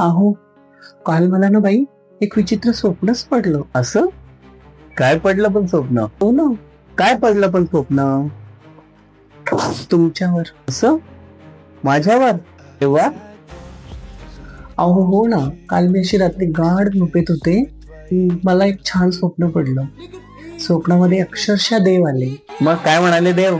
अहो काल मला ना बाई एक विचित्र स्वप्नच पडलं. असं? काय पडलं पण स्वप्न? हो ना. काय पडलं पण स्वप्न? तुमच्यावर. असं? माझ्यावर? तेव्हा? अहो हो ना. काल मी अशी रात्री गाढ झोपेत होते. की मला एक छान स्वप्न पडलं. स्वप्नामध्ये अक्षरशः देव आले. मग काय म्हणाले देव?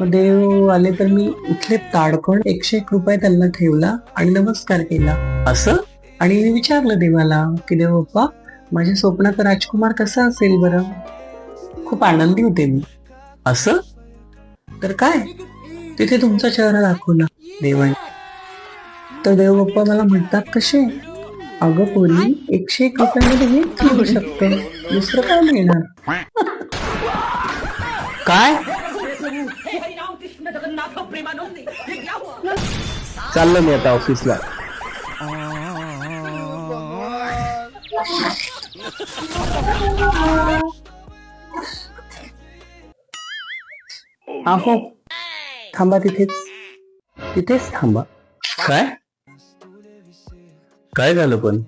मग देव आले तर मी उठले ताडकण एकशे एक रुपये त्यांना ठेवला आणि नमस्कार केला. असं? आणि मी विचारलं देवाला की देव बाप्पा माझ्या स्वप्नात राजकुमार कसा असेल बरं? खूप आनंदी होते मी. असं? तर काय? तिथे तुमचा चेहरा दाखवला देवाने. तर देव बाप्पा मला म्हणतात कसे अगं पोरी एकशे एक रुपयामध्ये हेच मिळू शकतं? दुसरं काय मिळणार? काय? चाललो मी आता ऑफिसला. अहो थांबा तिथेच. तिथेच थांबा. काय? काय झालं पण?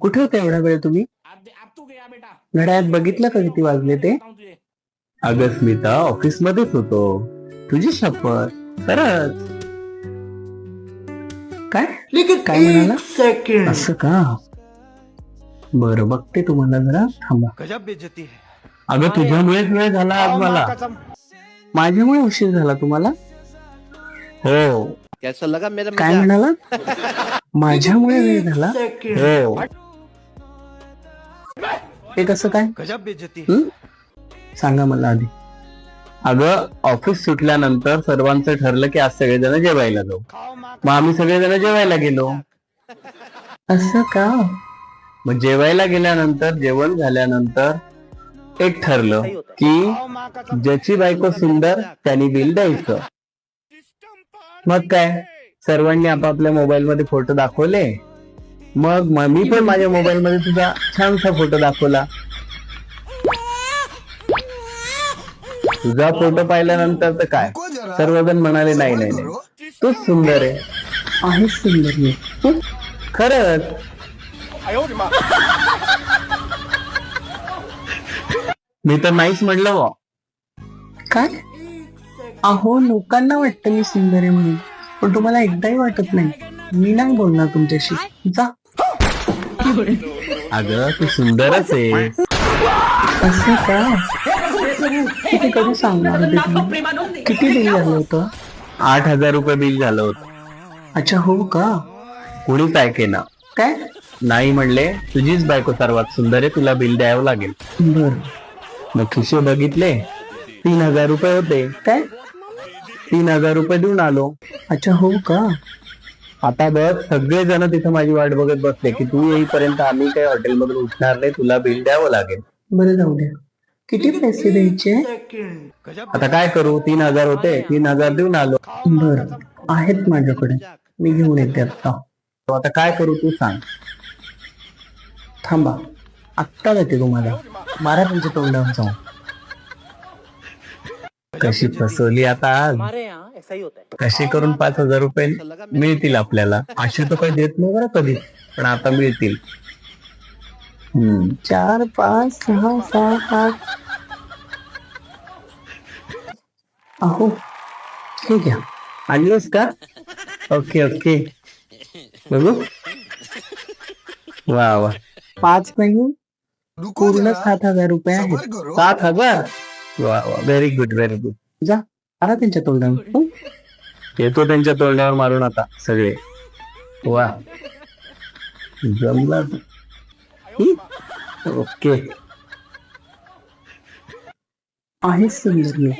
कुठे होते एवढा वेळ तुम्ही? घड्याळात बघितलं का किती वाजले ते? अगं स्मिता ऑफिस मध्येच होतो. तुझी शपथ. खरंच. काय? काय म्हणाला? असं का? बरं बघते तुम्हाला जरा. थांबा. गजब बेइज्जती है. अगं तुझ्यामुळेच वेळ झाला आज मला. माझ्यामुळे उशीर झाला तुम्हाला? हो. कैसा लगा मेरा काय म्हणाला? माझ्यामुळे वेळ झाला? हो. ते कसं काय? गजब बेइज्जती है. हं? सांगा मला आधी. अगं ऑफिस सुटल्यानंतर सर्वांचं ठरलं की आज सगळेजण जेवायला जाऊ. मग आम्ही सगळेजण जेवायला गेलो. असं का? मग जेवायला गेल्यानंतर जेवण झाल्यानंतर एक ठरलं की ज्याची बायको सुंदर त्यांनी बिल द्यायचं. मग काय? सर्वांनी आपापल्या मोबाईल मध्ये फोटो दाखवले. मग मी पण माझ्या मोबाईल मध्ये तुझा छानसा फोटो दाखवला. तुझा फोटो पाहिल्यानंतर तर काय? सर्वजण म्हणाले नाही नाही नाही. तूच सुंदर आहे. आहेच सुंदर मी? खरंच? मी तर नाहीच म्हटलं बा काय? अहो लोकांना वाटतं मी सुंदर आहे म्हणून. पण तुम्हाला एकदाही वाटत नाही. मी नाही बोलणार तुमच्याशी. जा. अगं तू सुंदरच आहे. असं का? किती कधी सांगणार तुम्ही? किती बिल झालं होतं? आठ हजार रुपये बिल झालं होतं. अच्छा हो का? कोणीच ऐकेना काय? नाही म्हणले तुझीच बायको सर्वात सुंदर आहे तुला बिल द्यावं लागेल. बर. मग खिशे बघितले? तीन हजार रुपये होते. काय? तीन हजार रुपये देऊन आलो. अच्छा हो का? आता बघ सगळे जण तिथं माझी वाट बघत बसले की तू येईपर्यंत आम्ही काही हॉटेलमधून उठणार नाही तुला बिल द्यावं लागेल. बरं जाऊ द्या. किती पैसे द्यायचे? आता काय करू? तीन हजार होते. तीन हजार देऊन आलो. बर. आहेत माझ्याकडे. मी घेऊन येते आता. तो आता काय करू तू सांग. थांबा. आत्ता देते तुम्हाला. मारा तुमच्या तोंडावर जाऊन. कशी फसवली आता आज. कशी करून पाच हजार रुपये मिळतील आपल्याला? असे तर काही देत नाही बरं कधी. पण आता मिळतील. चार पाच सहा सात आठ. अहो हे घ्या. आणलोस का ओके ओके. बघू. वा वा. पाच महिने पूर्ण सात हजार रुपये आहेत. सात हजार? वा वा. व्हेरी गुड व्हेरी गुड जा आला त्यांच्या तोंडावर. येतो त्यांच्या तोंडावर मारून आता सगळे. वा. जमला. ओके. आहे सुंदर मी